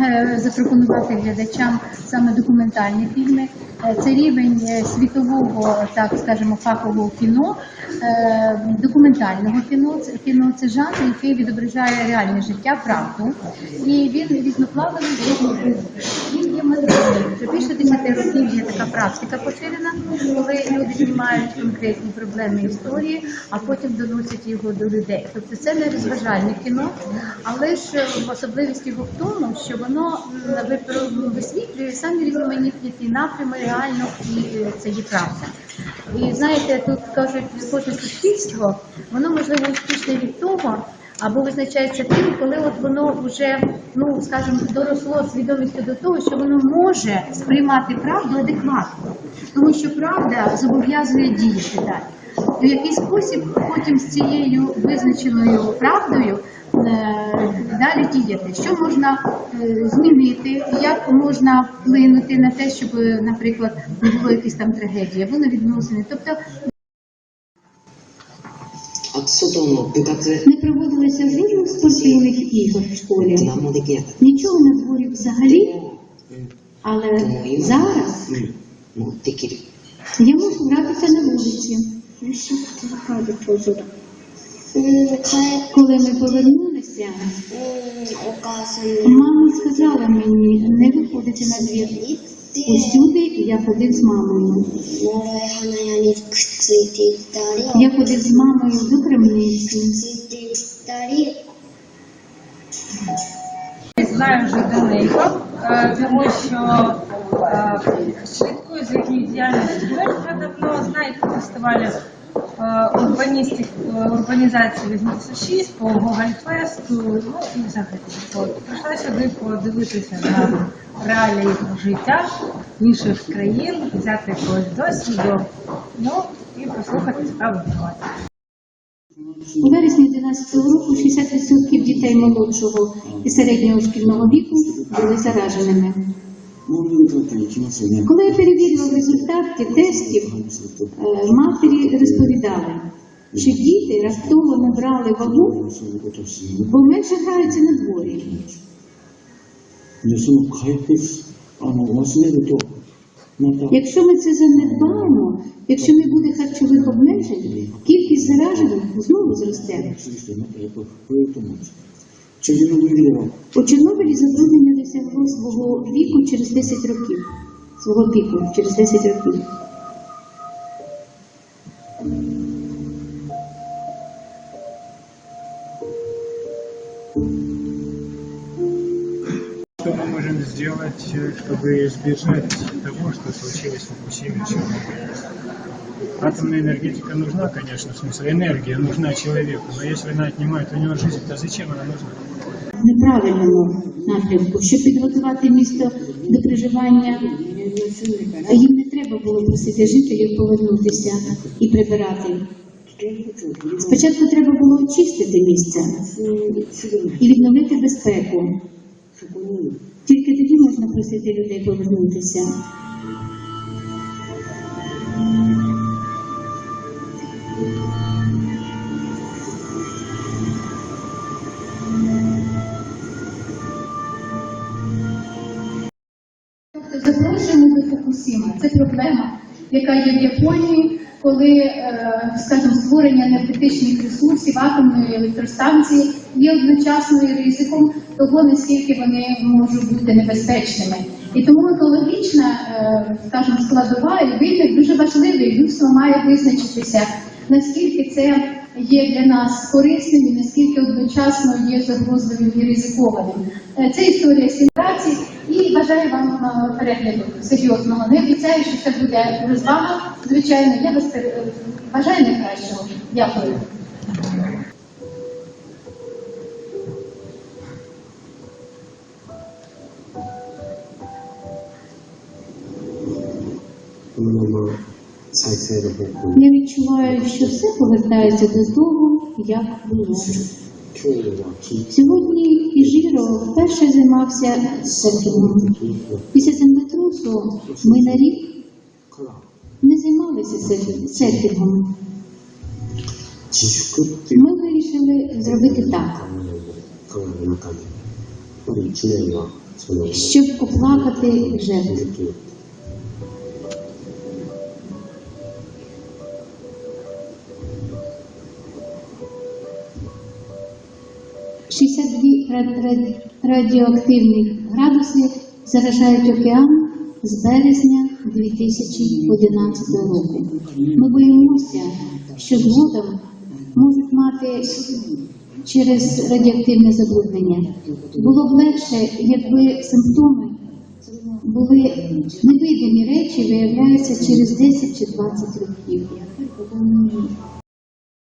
Е, запропонувати глядачам саме документальні фільми. Е, Це рівень е, світового, так скажемо, фахового кіно, документального кіно. Кіно це жанр, який відображає реальне життя, правду. І він різноплавний. Більше 10 років є така практика поширена, коли люди знімають конкретні проблеми історії, а потім доносять його до людей. Тобто це не розважальне кіно, але ж особливість його в тому, що воно висвітлює самі різноманітні напрями реально, і е, це є правда. І знаєте, тут кажуть, схоже суспільство, воно можливо успішне від того або визначається тим, коли от воно вже, ну скажімо, доросло свідомістю до того, що воно може сприймати правду адекватно, тому що правда зобов'язує діяти далі. У який спосіб потім з цією визначеною правдою е, далі діяти, що можна е, змінити, як можна вплинути на те, щоб, е, наприклад, не було якісь там трагедії або на відносини, тобто. Не проводилося жодних спортивних ігор в школі. Нічого на дворі взагалі, але зараз я можу гратися на вулиці. Коли ми повернулися, мама сказала мені, не виходити на двір усюди, я ходив з мамою. Я ходив з мамою до крамниці. Знаю вже Данейко, е, тому що е, слідкую з їхньою діяльністю. Ми вже давно знають фестивалі е, е, урбанізації 86, по Гогольфесту, ну і взагалі. От, Прийшла сюди подивитися на реалії життя інших країн, взяти якогось досвіду, ну і послухати справу інформацію. У вересні 2011 року 60% дітей молодшого і середнього шкільного віку були зараженими. Коли я перевірила результати тестів, е, матері розповідали, що діти раптово набрали вагу, бо менше граються на дворі. Якщо ми це занедбаємо, якщо не буде харчових обмежень, кількість заражених знову зросте чужого віку. У Чорнобилі забруднення досягло свого віку через 10 років. Свого піку через 10 років. Что мы можем сделать, э, чтобы избежать того, что случилось в Фукусиме в Чернобыле? Атомная энергетика нужна, конечно, в смысле энергия нужна человеку, но если она отнимает у него жизнь, то зачем она нужна? В неправильному напрямку, щоб підготувати місто до проживання. Їм не треба було просити жителів повернутися і прибирати. Спочатку треба було очистити місце і відновити безпеку. Тільки тоді можна просити людей повернутися. Тобто запрошуємо до Фукусіми. Це проблема, яка є в Японії, коли, е, скажімо, створення енергетичних ресурсів атомної електростанції є одночасно і ризиком того, наскільки вони можуть бути небезпечними. І тому екологічна, е, скажімо, складова і вибір дуже важливий. Людство має визначитися, наскільки це є для нас корисним і наскільки одночасно є загрозливим і ризикованим. Е, Це історія і бажаю вам е, перегляду серйозного. Ну, Не обіцяю, що це буде вами, Звичайно, я вас е, бажаю найкращого. Дякую. Я відчуваю, що все повертається до того, як було. Сьогодні Піжіро вперше займався серфінгом. Після землетрусу ми на рік не займалися серфінгом. Ми вирішили зробити так, щоб оплакати жертву. Шістдесят дві радіоактивних градуси заражають океан з березня 2011 року. Ми боїмося, що згодом можуть мати через радіоактивне забруднення. Було б легше, якби симптоми були невидимі речі, виявляються через 10 чи 20 років.